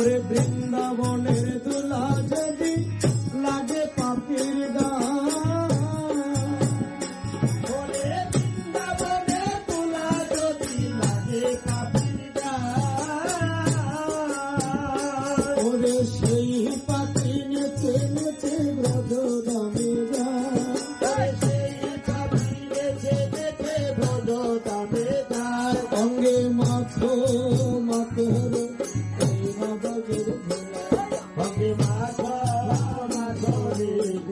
ওরে বৃন্দাবনের দুলা যদি লাগে পাপির দা সেই পাখি নেচে নেচে ব্রজরা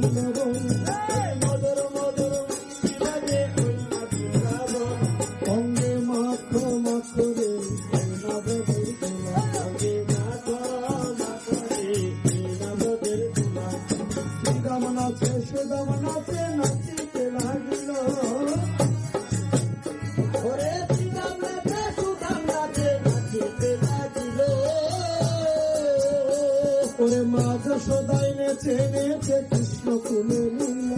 love. মা যশোদায় নেচে নেচে কৃষ্ণ তুলে নিল